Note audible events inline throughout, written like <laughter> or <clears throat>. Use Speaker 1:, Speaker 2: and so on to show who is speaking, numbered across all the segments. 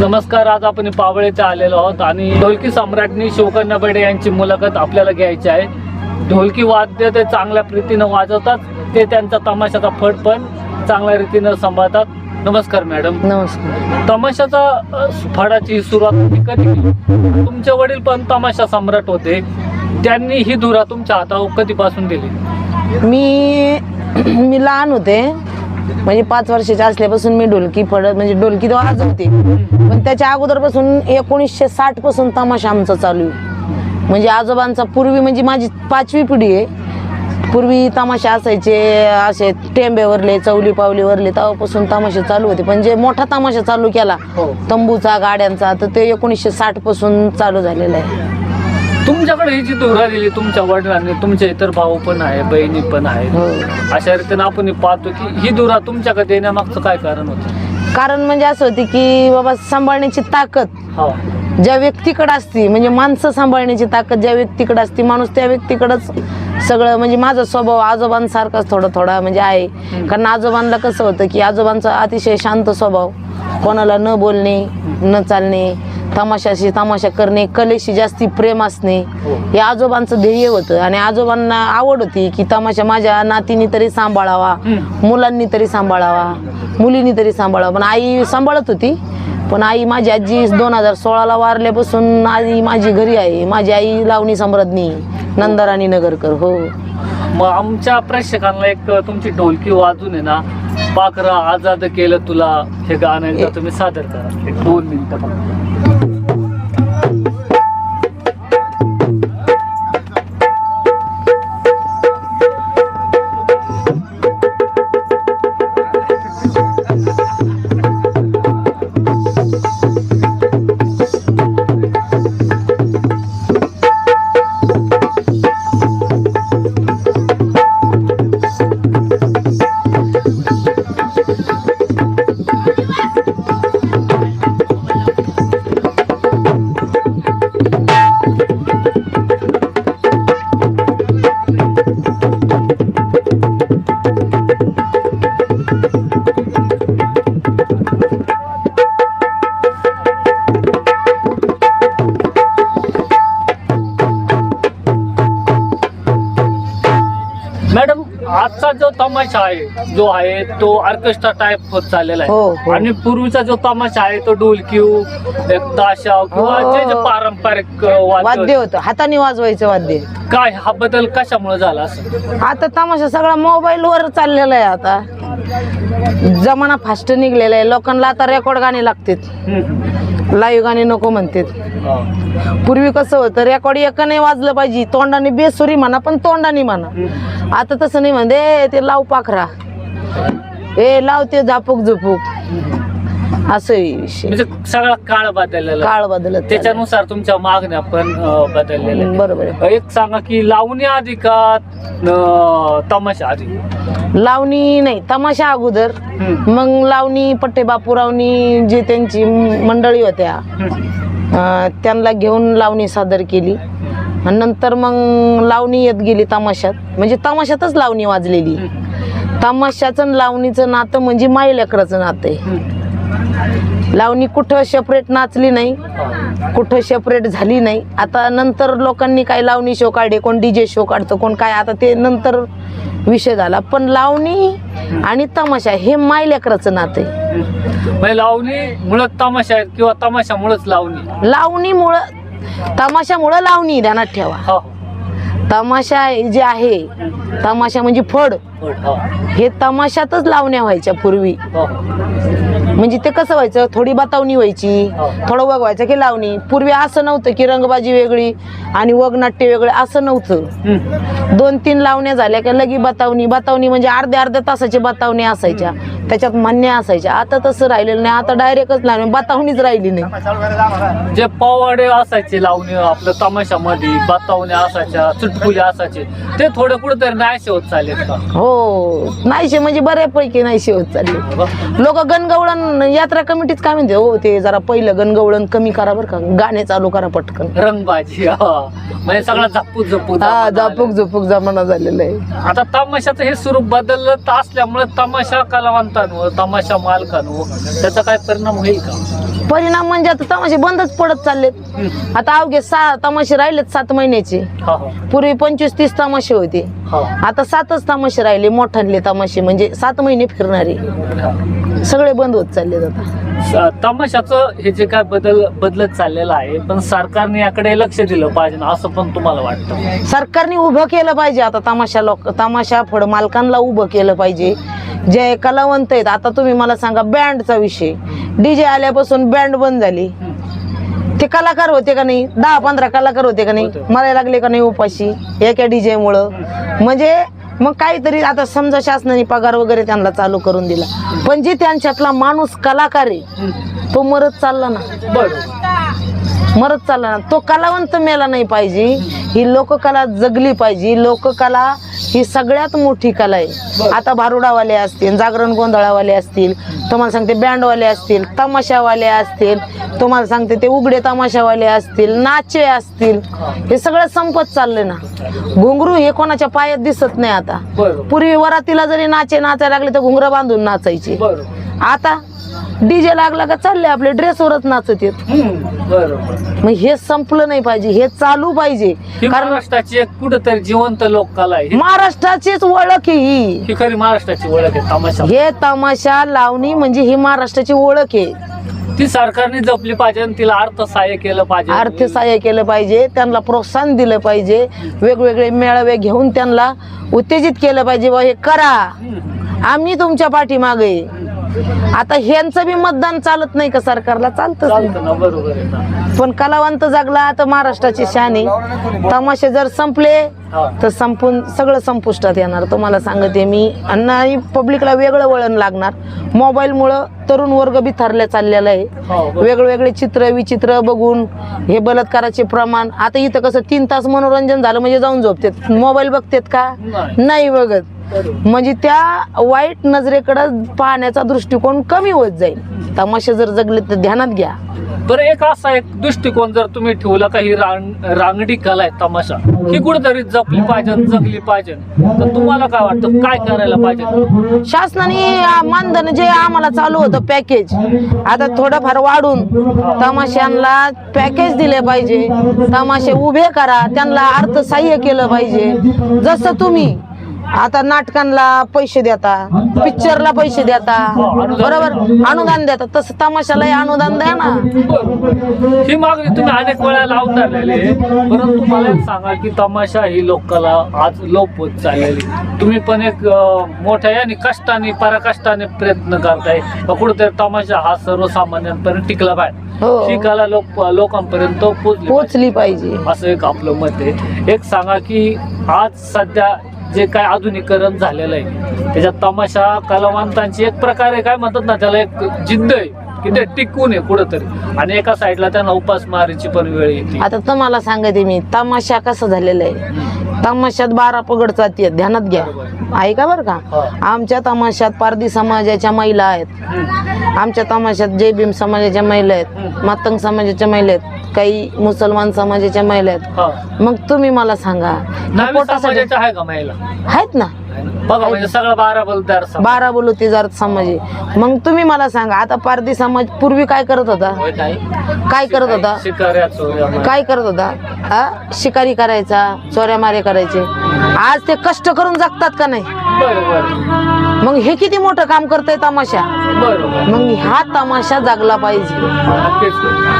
Speaker 1: नमस्कार आज आपण पावळ येथे आलेलो आहोत आणि ढोलकी सम्राटनी शिवकन्या बडे यांची मुलाखत आपल्याला घ्यायची आहे. ढोलकी वाद्य ते चांगल्या रीतीनं वाजवतात ते त्यांचा तमाशाचा फड पण चांगल्या रीतीनं सांभाळतात. नमस्कार मॅडम.
Speaker 2: नमस्कार.
Speaker 1: तमाशाचा फडाची सुरुवात तुम्ही कधी केली? तुमचे वडील पण तमाशा सम्राट होते. त्यांनी ही धुरा तुमच्या हातावर कधीपासून दिली?
Speaker 2: मी <clears throat> मी लहान होते. म्हणजे पाच वर्षाचे असल्यापासून मी ढोलकी फडत म्हणजे ढोलकी तर वाजवते पण त्याच्या अगोदरपासून एकोणीसशे साठपासून तमाशा आमचा चालू आहे. म्हणजे आजोबांचा पूर्वी म्हणजे माझी पाचवी पिढी आहे. पूर्वी तमाशा असायचे असे टेंब्यावरले चौली पावलीवरले तेव्हापासून तमाशे चालू होते. पण जे मोठा तमाशा चालू केला
Speaker 1: हो.
Speaker 2: तंबूचा गाड्यांचा तर ते एकोणीसशे साठपासून चालू झालेला आहे.
Speaker 1: तुमच्याकडे ही जी धुरा दिली तुमच्या वडिलांनी तुमचे इतर भाऊ पण आहे बहिणी पण
Speaker 2: हो.
Speaker 1: अशा रीतीने आपण पाहतो की ही धुरा तुमच्याकडे येण्यामागचं काय कारण होतं?
Speaker 2: कारण म्हणजे असं होते की बाबा सांभाळण्याची ताकद
Speaker 1: हा.
Speaker 2: ज्या व्यक्तीकडे असती म्हणजे माणसं सांभाळण्याची ताकद ज्या व्यक्तीकडे असती माणूस त्या व्यक्तीकडंच सगळं म्हणजे माझा स्वभाव आजोबांसारखाच थोडा थोडा म्हणजे आहे. कारण आजोबांना कसं होतं की आजोबांचा अतिशय शांत स्वभाव. कोणाला न बोलणे न चालणे तमाशाशी तमाशा करणे कलेशी जास्ती प्रेम असणे
Speaker 1: हो.
Speaker 2: हे आजोबांचं ध्येय होतं. आणि आजोबांना आवड होती की तमाशा माझ्या नातीनी तरी सांभाळावा. मुलांनी तरी सांभाळावा मुलींनी तरी सांभाळावा. पण आई सांभाळत होती. पण आई माझी आजी दोन हजार सोळाला वारल्यापासून आई माझी घरी आहे. माझी आई लावणी सम्राज्ञी नंदराणी नगरकर हो.
Speaker 1: मग आमच्या प्रेक्षकांना एक तुमची ढोलकी वाजून आहे ना पाखरा आजाद केलं तुला हे गाणं एकदा तुम्ही सादर करा. एक दोन मिनिटं आजचा जो तमाशा आहे जो आहे तो ऑर्केस्ट्रा टाईप होत चाललेला
Speaker 2: हो,
Speaker 1: आहे.
Speaker 2: हो.
Speaker 1: आणि पूर्वीचा जो तमाशा आहे तो एक ताशा किंवा
Speaker 2: हो.
Speaker 1: जे जे पारंपरिक अ,
Speaker 2: वाद्य
Speaker 1: वाद्य
Speaker 2: होतं. हाताने वाजवायचं वाद्य.
Speaker 1: काय हा बदल कशामुळे झाला असं?
Speaker 2: आता तमाशा सगळा मोबाईलवर चाललेला आहे आता. जमाना फास्ट निघलेला आहे. लोकांना आता रेकॉर्ड गाणी लागतात. लाईव्ह गाणी नको म्हणतात. पूर्वी कसं होतं रेकॉर्ड एकाने वाजलं पाहिजे तोंडाने बेसुरी म्हणा पण तोंडाने म्हणा. आता तसं नाही म्हणते ते लाव पाखरा. ए लाव ते झापूक झुपूक असं आहे विषय
Speaker 1: म्हणजे सगळा काळ बदललेला आहे.
Speaker 2: काळ बदलत चाललाय.
Speaker 1: त्याच्यानुसार तुमच्या मागण्या पण अ, बदललेल्या आहेत.
Speaker 2: बरोबर आहे
Speaker 1: एक सांगा की लावणी आधी का अ, तमाशा आधी
Speaker 2: लावणी नाही तमाशा अगोदर
Speaker 1: हम्म.
Speaker 2: मग लावणी पट्टे बापूरावनी जे त्यांची मंडळी होत्या
Speaker 1: हम्म.
Speaker 2: अं, त्यांना घेऊन लावणी सादर केली आणि नंतर मग लावणी येत गेली तमाशात म्हणजे तमाशातच लावणी वाजलेली तमाशाचं आणि लावणीचं नातं म्हणजे मायलेकराचं नातं आहे
Speaker 1: हम्म.
Speaker 2: लावणी कुठं सेपरेट नाचली नाही. कुठं सेपरेट झाली नाही आता नंतर लोकांनी काय लावणी शो काढले कोण डीजे शो काढतं कोण काय आता ते नंतर विषय झाला पण लावणी आणि तमाशा हे मायलेकराचं नातं आहे.
Speaker 1: म्हणजे लावणी मुळात तमाशा आहे किंवा तमाशामुळेच लावणी
Speaker 2: लावणीमुळं तमाशामुळं लावणी ध्यानात ठेवा
Speaker 1: हा
Speaker 2: तमाशा जे आहे तमाशा म्हणजे फड
Speaker 1: हा.
Speaker 2: हे तमाशातच लावण्या व्हायच्या पूर्वी
Speaker 1: हा.
Speaker 2: म्हणजे ते कसं व्हायचं? थोडी बतावणी व्हायची थोडं वग व्हायचं की लावणी. पूर्वी असं नव्हतं की रंगबाजी वेगळी आणि वगनाट्य वेगळं असं नव्हतं. दोन तीन लावण्या झाल्या की लगी बतावणी. बतावणी म्हणजे अर्ध्या अर्ध्या तासाची बतावणी असायच्या. त्याच्यात मान्य असायच्या. आता तसं राहिलेलं नाही. आता डायरेक्टच लावणी. बतावणीच राहिली नाही.
Speaker 1: जे पवाडे असायचे लावणी आपलं तमाशामध्ये बातावणे असायच्या चुटकुले असायचे ते थोडे कुठेतरी नाहीसे होत चालेल
Speaker 2: हो. नाहीशे म्हणजे बऱ्यापैकी नाहीशे होत चालले लोक गणगवळण यात्रा कमिटीच काय म्हणते? हो ते जरा पहिलं गणगवळण कमी करा बरं का. गाणे चालू करा पटकन.
Speaker 1: रंगबाजी हा. म्हणजे सगळा झपूक झपूक
Speaker 2: हा झापूक झुपूक जमाना झालेला आहे.
Speaker 1: आता तमाशाचं हे स्वरूप बदलत असल्यामुळे तमाशा कलावंतांवर तमाशा मालकांवर त्याचा काय परिणाम होईल का?
Speaker 2: परिणाम म्हणजे आता तमाशे बंदच पडत चाललेत. आता अवघे सहा तमाशे राहिलेत सात महिन्याचे.
Speaker 1: हा हा.
Speaker 2: पूर्वी पंचवीस तीस तमाशे होते.
Speaker 1: हा.
Speaker 2: आता सातच तमाशे राहिले मोठाले तमाशे म्हणजे सात महिने फिरणारे. सगळे बंद होत चाललेत आता.
Speaker 1: तमाशाचं हे जे काय बदल बदलत चाललेलं आहे पण सरकारने याकडे लक्ष दिलं पाहिजे ना असं पण तुम्हाला वाटतं?
Speaker 2: सरकारने उभं केलं पाहिजे आता तमाशा लोक तमाशा फड मालकांना उभं केलं पाहिजे. जे कलावंत आहेत आता तुम्ही मला सांगा बँडचा विषय. डीजे आल्यापासून बँड बंद झाली. ते कलाकार होते का नाही? दहा पंधरा कलाकार होते का नाही. मरायला लागले का नाही उपाशी? एका डीजे मुळं. म्हणजे मग काहीतरी आता समजा शासनाने पगार वगैरे त्यांना चालू करून दिला. पण जे त्यांच्यातला माणूस कलाकार आहे तो मरत चालला ना. मरत चालला ना. तो कलावंत मेला नाही पाहिजे. ही लोककला जगली पाहिजे. लोककला ही सगळ्यात मोठी कला आहे. आता भारुडावाले असतील जागरण गोंधळावाले असतील तुम्हाला सांगते बँडवाले असतील तमाशावाले असतील तुम्हाला सांगते ते उघडे तमाशावाले असतील नाचे असतील हे सगळं संपत चाललंय ना. घुंगरू हे कोणाच्या पायात दिसत नाही आता. पूर्वी वरातीला जरी नाचे नाचायला लागले तर घुंगरं बांधून नाचायचे. आता डीजे लागला का चालले आपले ड्रेसवरच नाचत येत.
Speaker 1: बरोबर.
Speaker 2: मग हे संपलं नाही पाहिजे हे चालू पाहिजे.
Speaker 1: ही
Speaker 2: कारण
Speaker 1: महाराष्ट्राची एक कुठेतरी जिवंत लोककला आहे.
Speaker 2: महाराष्ट्राचीच ओळख आहे ही.
Speaker 1: ही खरी महाराष्ट्राची ओळख आहे तमाशा.
Speaker 2: हे तमाशा लावणी म्हणजे ही महाराष्ट्राची ओळख आहे.
Speaker 1: ती सरकारने जपली पाहिजे आणि तिला अर्थसहाय्य केलं पाहिजे.
Speaker 2: अर्थसहाय्य केलं पाहिजे त्यांना प्रोत्साहन दिलं पाहिजे. वेगवेगळे मेळावे घेऊन त्यांना उत्तेजित केलं पाहिजे बा हे करा.
Speaker 1: हम्म,
Speaker 2: आम्ही तुमच्या पाठीमागे. आहे. आता ह्यांचं बी मतदान चालत नाही का सरकारला? चालतं पण कलावंत जगला तर महाराष्ट्राची शान तमाशे जर संपले. तर संपून सगळं संपुष्टात येणार. तुम्हाला सांगते मी आणि पब्लिकला वेगळं वळण लागणार. मोबाईलमुळं तरुण वर्ग बिथारल्या चाललेला आहे.
Speaker 1: हो.
Speaker 2: वेगवेगळे चित्र विचित्र बघून हे बलात्काराचे प्रमाण. आता इथं कसं तीन तास मनोरंजन झालं म्हणजे जाऊन झोपतात. मोबाईल बघतात का?
Speaker 1: नाही.
Speaker 2: बघत. म्हणजे त्या वाईट नजरेकडे पाहण्याचा दृष्टिकोन कमी होत जाईल. तमाशे जर जगले तर ध्यानात घ्या.
Speaker 1: बरं एक असा एक दृष्टिकोन जर तुम्ही ठेवला का ही रांग रांगडी कला आहे तमाशा ही कुठेतरी जपली पाहिजे जगली पाहिजे. तर तुम्हाला काय वाटतं काय करायला पाहिजे?
Speaker 2: शासनाने मानधन जे आम्हाला चालू होतं पॅकेज आता थोडंफार वाढून तमाशांना पॅकेज दिले पाहिजे. तमाशे उभे करा त्यांना अर्थसहाय्य केलं पाहिजे. जसं तुम्ही आता नाटकांना पैसे देता पिक्चरला पैसे देता. बरोबर? अनुदान देता. तसं तमाशालाही अनुदान द्या ना.
Speaker 1: ही मागणी तुम्ही अनेक वेळा लावून धरलेली परंतु मला सांगा की तमाशा ही लोककला आज लोप होत चाललेली तुम्ही पण एक मोठ्या आणि कष्टाने पराकष्टाने प्रयत्न करताय. कुठेतरी तमाशा हा सर्वसामान्यांपर्यंत टिकला पाहिजे.
Speaker 2: हो.
Speaker 1: ही कला लोक लोकांपर्यंत पोहोचली पाहिजे. असं एक आपलं मत आहे. एक सांगा की आज सध्या जे काय आधुनिकरण झालेलं आहे. त्याच्यात तमाशा कलावंतांची एक प्रकारे काय म्हणतात ना त्याला एक जिद्द आहे की ते टिकून आहे कुठंतरी. आणि एका साईडला त्यांना उपासमारीची पण वेळ येते.
Speaker 2: आता तुम्हाला सांगते मी तमाशा कसं झालेला आहे? तमाशात बारा पगड जाती ध्यानात घ्या. ऐका बरं का. आमच्या तमाशात पारधी समाजाच्या महिला आहेत. आमच्या तमाशात जय भीम समाजाच्या महिला आहेत. मातंग समाजाच्या महिला आहेत. काही मुसलमान समाजाच्या महिला आहेत. मग तुम्ही मला सांगा
Speaker 1: नावी
Speaker 2: पोटासाठी-
Speaker 1: समाजाच्या आहे का महिला?
Speaker 2: आहेत ना.
Speaker 1: बघा म्हणजे सगळं बारा बलदार समाज.
Speaker 2: बारा बोलतीदार समाज. आहे मग तुम्ही मला सांगा आता पारधी समाज पूर्वी काय करत होता? काय करत होता?
Speaker 1: शिकाऱ्या चोऱ्या
Speaker 2: काय करत होता? हा? शिकारी करायचा चोऱ्या मारे करायचे. आज ते कष्ट करून जगतात का नाही? मग हे किती मोठं काम करतंय तमाशा? मग हा तमाशा जागला पाहिजे.
Speaker 1: नक्कीच.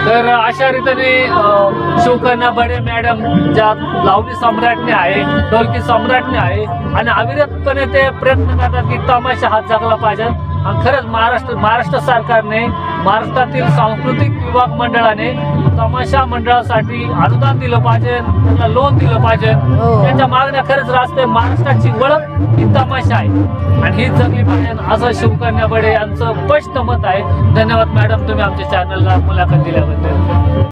Speaker 1: तर अशा रीतीने अं, बडे मॅडम ज्या लावणी सम्राटने आहे ढोलकी सम्राटने आहे आणि अविरतपणे ते प्रयत्न करतात की तमाशा हात जगला पाहिजे. आणि खरंच महाराष्ट्र महाराष्ट्र सरकारने महाराष्ट्रातील सांस्कृतिक विभाग मंडळाने तमाशा मंडळासाठी अनुदान दिलं पाहिजे त्यांना लोन दिलं पाहिजे.
Speaker 2: हो.
Speaker 1: त्यांच्या मागण्या खरंच रास्ते महाराष्ट्राची ओळख ही तमाशा आहे. आणि ही जगली पाहिजे. असं शिवकन्या बडे यांचं स्पष्ट मत आहे. धन्यवाद मॅडम तुम्ही आमच्या चॅनलला मुलाखत दिल्याबद्दल.